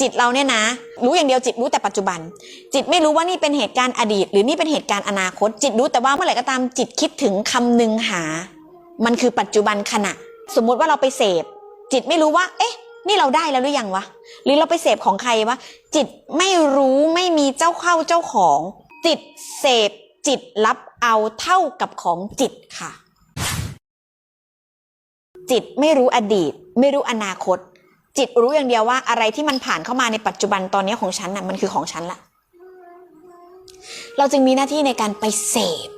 จิตเราเนี่ยนะ รู้อย่างเดียวจิตรู้แต่ปัจจุบัน จิตไม่รู้ว่านี่เป็นเหตุการณ์อดีต หรือนี่เป็นเหตุการณ์อนาคต จิตรู้แต่ว่าเมื่อไหร่ก็ตามจิตคิดถึงคำนึงหา มันคือปัจจุบันขณะ สมมุติว่าเราไปเสพ จิตไม่รู้ว่า เอ๊ะ นี่เราได้แล้วหรือยังวะ หรือเราไปเสพของใครวะจิตไม่รู้ไม่มีเจ้าเข้าเจ้าของ จิตเสพ จิตรับเอาเท่ากับของจิตค่ะ จิตไม่รู้อดีต ไม่รู้อนาคต จิตรู้อย่างเดียวว่าอะไรที่มันผ่านเข้ามาในปัจจุบันตอนนี้ของฉันน่ะมันคือของฉันละ เราจึงมีหน้าที่ในการไปเสพ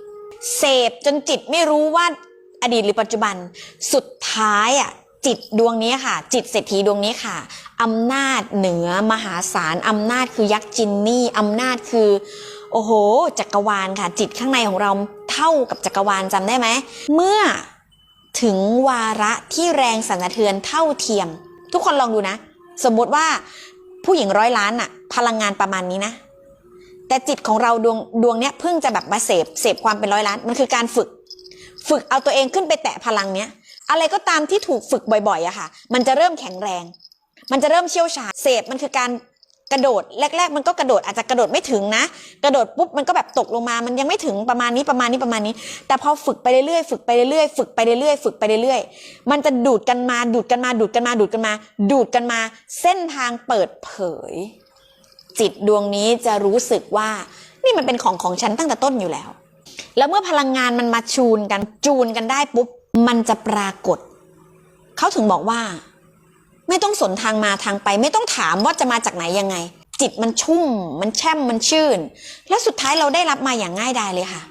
เสพจนจิตไม่รู้ว่าอดีตหรือปัจจุบัน สุดท้ายอะจิตดวงนี้ค่ะ จิตเศรษฐีดวงนี้ค่ะอำนาจเหนือมหาศาลอำนาจคือยักษ์จินนี่อำนาจคือ โอ้โห จักรวาลค่ะ จิตข้างในของเราเท่ากับจักรวาลจำได้ไหม เมื่อถึงวาระที่แรงสั่นสะเทือนเท่าเทียม ทุกคนลองดูนะ สมมติว่าผู้หญิงร้อยล้านอะพลังงานประมาณนี้นะ แต่จิตของเราดวงดวงเนี้ยเพิ่งจะแบบมาเสพเสพความเป็นร้อยล้านมันคือการฝึก ฝึกเอาตัวเองขึ้นไปแตะพลังเนี้ยอะไรก็ตามที่ถูกฝึกบ่อยๆอะค่ะ มันจะเริ่มแข็งแรง มันจะเริ่มเชี่ยวชาญเสพมันคือการ กระโดดแรก ๆ มันก็กระโดดอาจจะกระโดดไม่ถึงนะ กระโดดปุ๊บมันก็แบบตกลงมา มันยังไม่ถึงประมาณนี้ประมาณนี้ประมาณนี้ แต่พอฝึกไปเรื่อยๆฝึกไปเรื่อยๆฝึกไปเรื่อยๆฝึกไปเรื่อยๆมันจะดูดกันมาดูดกันมาดูดกันมาดูดกันมา ดูดกันมา เส้นทางเปิดเผย จิตดวงนี้จะรู้สึกว่า นี่มันเป็นของของฉันตั้งแต่ต้นอยู่แล้ว แล้วเมื่อพลังงานมันมาชูนกันจูนกันได้ปุ๊บมันจะปรากฏเขาถึงบอกว่า ไม่ต้องสนทางมาทางไป ไม่ต้องถามว่าจะมาจากไหนยังไง จิตมันชุ่ม มันแช่มมันชื่น และสุดท้ายเราได้รับมาอย่างง่ายดายเลยค่ะ